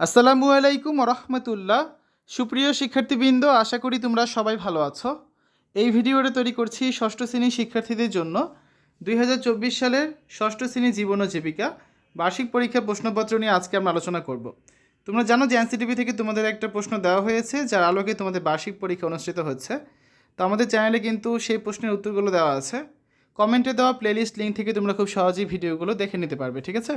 আসসালামু আলাইকুম রহমতুল্লাহ সুপ্রিয় শিক্ষার্থীবৃন্দ, আশা করি তোমরা সবাই ভালো আছো। এই ভিডিওটা তৈরি করছি ষষ্ঠ শ্রেণির শিক্ষার্থীদের জন্য। দুই হাজার চব্বিশ সালের ষষ্ঠ শ্রেণি জীবন ও জীবিকা। বার্ষিক পরীক্ষা প্রশ্নপত্র নিয়ে আজকে আমরা আলোচনা করব। তোমরা জানো যে এনসিটিভি থেকে তোমাদের একটা প্রশ্ন দেওয়া হয়েছে, যার আলোকে তোমাদের বার্ষিক পরীক্ষা অনুষ্ঠিত হচ্ছে। তো আমাদের চ্যানেলে কিন্তু সেই প্রশ্নের উত্তরগুলো দেওয়া আছে। কমেন্টে দেওয়া প্লেলিস্ট লিঙ্ক থেকে তোমরা খুব সহজেই ভিডিওগুলো দেখে নিতে পারবে, ঠিক আছে?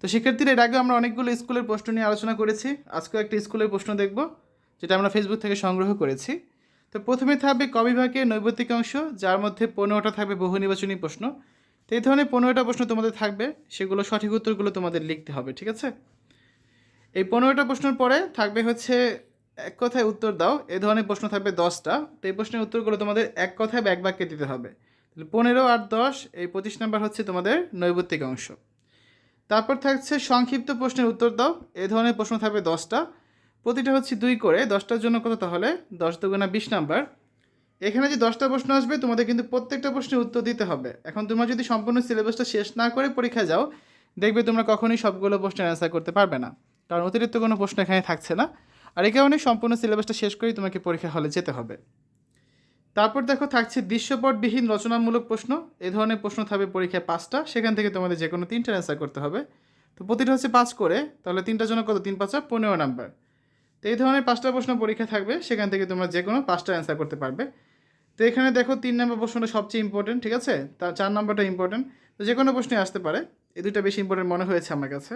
তো শিক্ষার্থীরা, এর আগে আমরা অনেকগুলো স্কুলের প্রশ্ন নিয়ে আলোচনা করেছি। আজকেও একটা স্কুলের প্রশ্ন দেখব, যেটা আমরা ফেসবুক থেকে সংগ্রহ করেছি। তো প্রথমে থাকবে কবিভাগে নৈবতিক অংশ, যার মধ্যে পনেরোটা থাকবে বহু নির্বাচনী প্রশ্ন। তো এই ধরনের পনেরোটা প্রশ্ন তোমাদের থাকবে, সেগুলো সঠিক উত্তরগুলো তোমাদের লিখতে হবে, ঠিক আছে? এই পনেরোটা প্রশ্নের পরে থাকবে হচ্ছে এক কথায় উত্তর দাও এই ধরনের প্রশ্ন থাকবে দশটা। তো এই প্রশ্নের উত্তরগুলো তোমাদের এক কথায় ব্যাক বাক্যে দিতে হবে। তাহলে পনেরো আর দশ, এই পঁচিশ নাম্বার হচ্ছে তোমাদের নৈবতিক অংশ। তারপর থাকছে সংক্ষিপ্ত প্রশ্নের উত্তর দাও। এ ধরনের প্রশ্ন থাকবে দশটা। প্রতিটা হচ্ছে দুই করে। দশটার জন্য কত তাহলে? দশ দুগুণা বিশ নাম্বার। এখানে যে দশটা প্রশ্ন আসবে, তোমাদের কিন্তু প্রত্যেকটা প্রশ্নের উত্তর দিতে হবে। এখন তোমরা যদি সম্পূর্ণ সিলেবাসটা শেষ না করে পরীক্ষায় যাও, দেখবে তোমরা কখনোই সবগুলো প্রশ্নের অ্যান্সার করতে পারবে না। কারণ অতিরিক্ত কোনো প্রশ্ন এখানে থাকছে না। আর এই কারণে সম্পূর্ণ সিলেবাসটা শেষ করেই তোমাকে পরীক্ষা হলে যেতে হবে। তারপর দেখো থাকছে দৃশ্যপটবিহীন রচনামূলক প্রশ্ন। এ ধরনের প্রশ্ন থাকবে পরীক্ষায় পাঁচটা। সেখান থেকে তোমাদের যে কোনো তিনটা অ্যান্সার করতে হবে। তো প্রতিটা হচ্ছে পাঁচ করে। তাহলে তিনটার জন্য কত? তিন, পাঁচা পনেরো নাম্বার তো এই ধরনের পাঁচটা প্রশ্ন পরীক্ষা থাকবে। সেখান থেকে তোমরা যে কোনো পাঁচটা অ্যান্সার করতে পারবে। তো এখানে দেখো তিন নম্বর প্রশ্নটা সবচেয়ে ইম্পর্টেন্ট ঠিক আছে? তার চার নম্বরটা ইম্পর্টেন্ট তো যে কোনো প্রশ্নে আসতে পারে। এই দুটা বেশি ইম্পর্টেন্ট মনে হয়েছে আমার কাছে।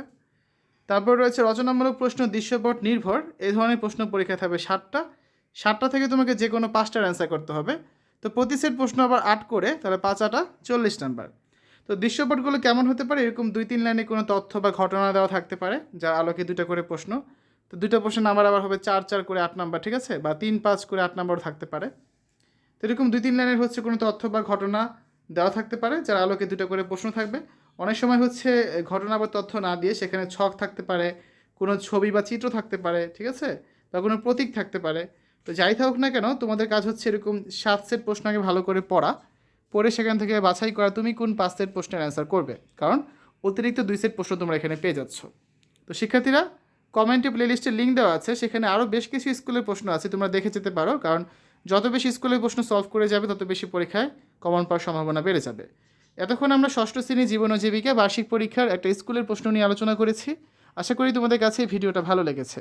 তারপর রয়েছে রচনামূলক প্রশ্ন দৃশ্যপট নির্ভর। এই ধরনের প্রশ্ন পরীক্ষা থাকবে ষাটটা ষাটটা থেকে তোমাকে যে কোনো পাঁচটার অ্যান্সার করতে হবে। তো প্রতি সেট প্রশ্ন আবার আট করে, তাহলে পাঁচ, আটা চল্লিশ নাম্বার তো দৃশ্যপটগুলো কেমন হতে পারে? এরকম দুই, তিন লাইনে কোনো তথ্য বা ঘটনা দেওয়া থাকতে পারে, যার আলোকে দুটো করে প্রশ্ন। তো দুটো প্রশ্ন নাম্বার আবার হবে চার চার করে আট নাম্বার ঠিক আছে? বা তিন, পাঁচ করে আট নাম্বারও থাকতে পারে। তো এরকম দুই, তিন লাইনের হচ্ছে কোনো তথ্য বা ঘটনা দেওয়া থাকতে পারে, যার আলোকে দুটো করে প্রশ্ন থাকবে। অনেক সময় হচ্ছে ঘটনা বা তথ্য না দিয়ে সেখানে ছক থাকতে পারে, কোনো ছবি বা চিত্র থাকতে পারে, ঠিক আছে? বা কোনো প্রতীক থাকতে পারে। তো যাই থাকুক না কেন, তোমাদের কাজ হচ্ছে এরকম সাত সেট প্রশ্ন আগে ভালো করে পড়া, পড়ে সেখান থেকে বাছাই করা তুমি কোন পাঁচ সেট প্রশ্নের অ্যান্সার করবে। কারণ অতিরিক্ত দুই সেট প্রশ্ন তোমরা এখানে পেয়ে যাচ্ছ। তো শিক্ষার্থীরা কমেন্টে প্লেলিস্টের লিঙ্ক দেওয়া আছে, সেখানে আরও বেশ কিছু স্কুলের প্রশ্ন আছে, তোমরা দেখে যেতে পারো। কারণ যত বেশি স্কুলের প্রশ্ন সলভ করে যাবে, তত বেশি পরীক্ষায় কমন পাওয়ার সম্ভাবনা বেড়ে যাবে। এতক্ষণ আমরা ষষ্ঠ শ্রেণি জীবন ও জীবিকা বার্ষিক পরীক্ষার একটা স্কুলের প্রশ্ন নিয়ে আলোচনা করেছি। আশা করি তোমাদের কাছে ভিডিওটা ভালো লেগেছে।